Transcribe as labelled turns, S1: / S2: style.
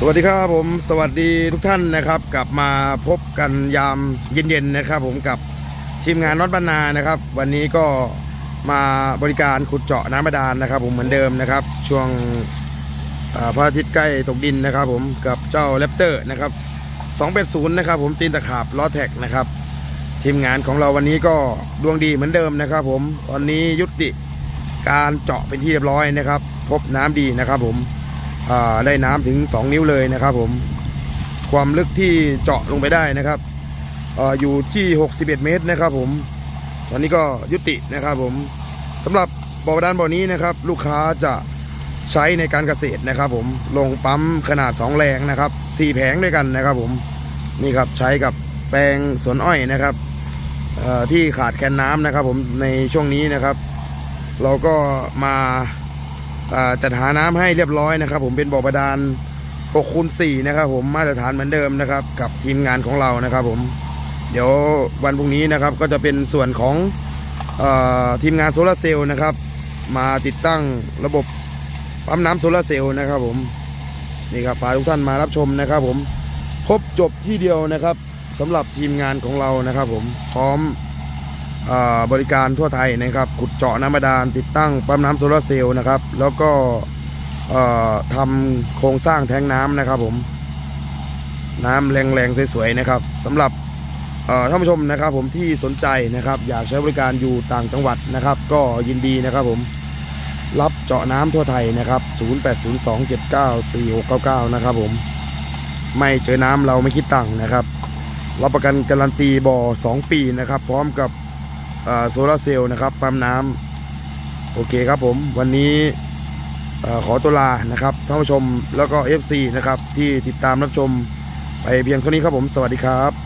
S1: สวัสดีครับผมสวัสดีทุกท่านนะครับ กลับมาพบกันยามเย็นๆนะครับ ผมกับทีมงานน็อตบรรณานะครับ วันนี้ก็มาบริการขุดเจาะน้ำบาดาลนะครับ ผมเหมือนเดิมนะครับ ช่วงพระอาทิตย์ใกล้ตกดินนะครับ ผมกับเจ้าแรปเตอร์นะครับ280นะครับ ผมตีนตะขาบล้อแท็กนะครับทีมงานของเราวันนี้ก็ดวงดีเหมือนเดิมนะครับ ผมตอนนี้ยุติการเจาะเป็นที่เรียบร้อยนะครับ พบน้ำดีนะครับ ผม ได้น้ำถึง 2 นิ้วเลยนะครับผมความลึกที่เจาะลงไปได้นะครับออยู่ที่ 61 เมตรนะครับผม ตอนนี้ก็ยุตินะครับผมสำหรับบ่อบาดาลบ่อนี้นะครับ ลูกค้าจะใช้ในการเกษตรนะครับ ผมลงปั๊มขนาด 2 แรงนะครับ4แผงด้วยกันนะครับ ผมนี่ครับใช้กับแปลงสวนอ้อยนะครับที่ขาดแคลนน้ำนะครับ ผมในช่วงนี้นะครับ เราก็มา จัดหาน้ำให้เรียบร้อยนะครับ ผมเป็นบ่อบาดาล6คูณ4นะครับ ผมมาตรฐานเหมือนเดิมนะครับ กับทีมงานของเรานะครับ ผม เดี๋ยววันพรุ่งนี้นะครับก็จะเป็นส่วนของอทีมงานโซลาร์เซลล์นะครับ มาติดตั้งระบบปั๊มน้ำโซลาร์เซลล์นะครับ ผมนี่ครับพาทุกท่านมารับชมนะครับ ผมครบจบที่เดียวนะครับสำหรับทีมงานของเรานะครับ ผมพร้อม บริการทั่วไทยนะครับ ขุดเจาะน้ำบาดาลติดตั้งปั๊มน้ำโซลาร์เซลล์นะครับ แล้วก็ทำโครงสร้างแทงน้ำนะครับผม น้ำแรงๆ สวยๆ นะครับสำหรับท่านผู้ชมนะครับผมที่สนใจนะครับ อยากใช้บริการอยู่ต่างจังหวัดนะครับ ก็ยินดีนะครับผมรับเจาะน้ำทั่วไทยนะครับ 0802794699 นะครับผม ไม่เจอน้ำเราไม่คิดตังค์นะครับ รับประกันการันตีบ่อ 2 ปีนะครับ พร้อมกับ โซลาร์เซลล์นะครับปั๊มน้ำโอเคครับผมวันนี้ขอตัวลานะครับท่านผู้ชมแล้วก็ FC นะครับที่ติดตามรับชมไปเพียงเท่านี้ครับผมสวัสดีครับ